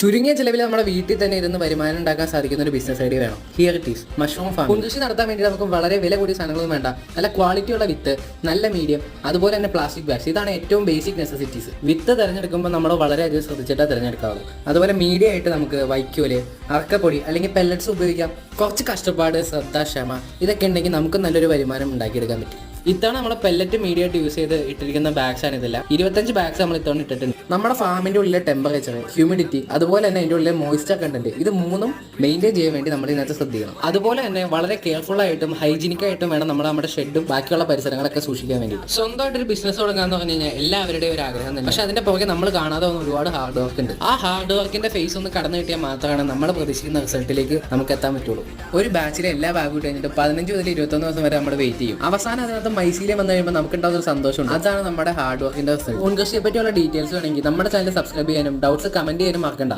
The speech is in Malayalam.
ചുരുങ്ങിയ ചിലവിൽ നമ്മുടെ വീട്ടിൽ തന്നെ ഇരുന്ന് വരുമാനം ഉണ്ടാക്കാൻ സാധിക്കുന്ന ഒരു ബിസിനസ് ഐഡിയ വേണം. Here it is mushroom farm കൃഷി നടത്താൻ വേണ്ടി നമുക്ക് വളരെ വില കൂടിയ സാധനങ്ങളൊന്നും വേണ്ട. നല്ല ക്വാളിറ്റിയുള്ള വിത്ത് നല്ല മീഡിയം അതുപോലെ തന്നെ പ്ലാസ്റ്റിക് ബാഗ്സ് ഇതാണ് ഏറ്റവും ബേസിക് നെസസിറ്റീസ് വിത്ത് തിരഞ്ഞെടുക്കുമ്പോൾ നമ്മൾ വളരെയധികം ശ്രദ്ധിച്ചിട്ടാണ് തിരഞ്ഞെടുക്കാവുള്ളൂ അതുപോലെ മീഡിയ ആയിട്ട് നമുക്ക് വൈക്കോൽ അറക്കപ്പൊടി അല്ലെങ്കിൽ പെല്ലറ്റ്സ് ഉപയോഗിക്കാം. കുറച്ച് കഷ്ടപ്പാട് ശ്രദ്ധ ക്ഷമ ഇതൊക്കെ ഉണ്ടെങ്കിൽ നമുക്ക് നല്ലൊരു വരുമാനം ഉണ്ടാക്കിയെടുക്കാൻ പറ്റും. ഇത്തവണ നമ്മുടെ പെല്ലറ്റ് മീഡിയ ആയിട്ട് യൂസ് ചെയ്ത് ഇട്ടിരിക്കുന്ന ബാഗ്സ് ആണ് ഇതെല്ലാം. ഇരുപത്തഞ്ച് ബാഗ്സ് നമ്മൾ ഇത്തവണ ഇട്ടിട്ടുണ്ട്. നമ്മുടെ ഫാമിന്റെ ഉള്ളിലെ ടെമ്പറേച്ചർ ഹ്യൂമിഡിറ്റി അതുപോലെ തന്നെ അതിന്റെ ഉള്ളിലെ മോയ്സ്ചർ കണ്ടന്റ് ഇത് മൂന്നും മെയിന്റെയിൻ ചെയ്യാൻ വേണ്ടി നമ്മൾ ഇതിനകത്ത് ശ്രദ്ധിക്കണം. അതുപോലെ തന്നെ വളരെ കെയർഫുൾ ആയിട്ടും ഹൈജീനിക് ആയിട്ടും വേണം നമ്മൾ നമ്മുടെ ഷെഡും ബാക്കിയുള്ള പരിസരങ്ങളൊക്കെ സൂക്ഷിക്കാൻ വേണ്ടി സ്വന്തമായിട്ട് ഒരു ബിസിനസ് തുടങ്ങാന്ന് പറഞ്ഞു കഴിഞ്ഞാൽ എല്ലാവരുടെയും ഒരു ആഗ്രഹം തന്നെ പക്ഷെ അതിന്റെ പുറകെ നമ്മൾ കാണാതെ ഒരുപാട് ഹാർഡ് വർക്ക് ഉണ്ട്. ആ ഹാർഡ് വർക്കിന്റെ ഫേസ് ഒന്ന് കടന്നു കിട്ടിയാൽ മാത്രമാണ് നമ്മൾ പ്രതീക്ഷിക്കുന്ന റിസൾട്ടിലേക്ക് നമുക്ക് എത്താൻ പറ്റുള്ളൂ. ഒരു ബാച്ചിലെ എല്ലാ ബാഗും കഴിഞ്ഞിട്ട് പതിനഞ്ച് മുതൽ ഇരുപത്തൊന്ന് ദിവസം വരെ നമ്മൾ വെയിറ്റ് ചെയ്യും. അവസാനം അതിനകത്ത് മൈസീലിയം വന്നു കഴിയുമ്പോൾ നമുക്ക് ഉണ്ടാകുന്ന ഒരു സന്തോഷമുണ്ട്. അതാണ് നമ്മുടെ ഹാർഡ് വർക്കിന്റെ റിസൾട്ട് പറ്റിയുള്ള ഡീറ്റെയിൽസ് വേണമെങ്കിൽ നമ്മുടെ ചാനൽ സബ്സ്ക്രൈബ് ചെയ്യാനും ഡൗട്ട്സ് കമന്റ് ചെയ്യാനും മറക്കണ്ട.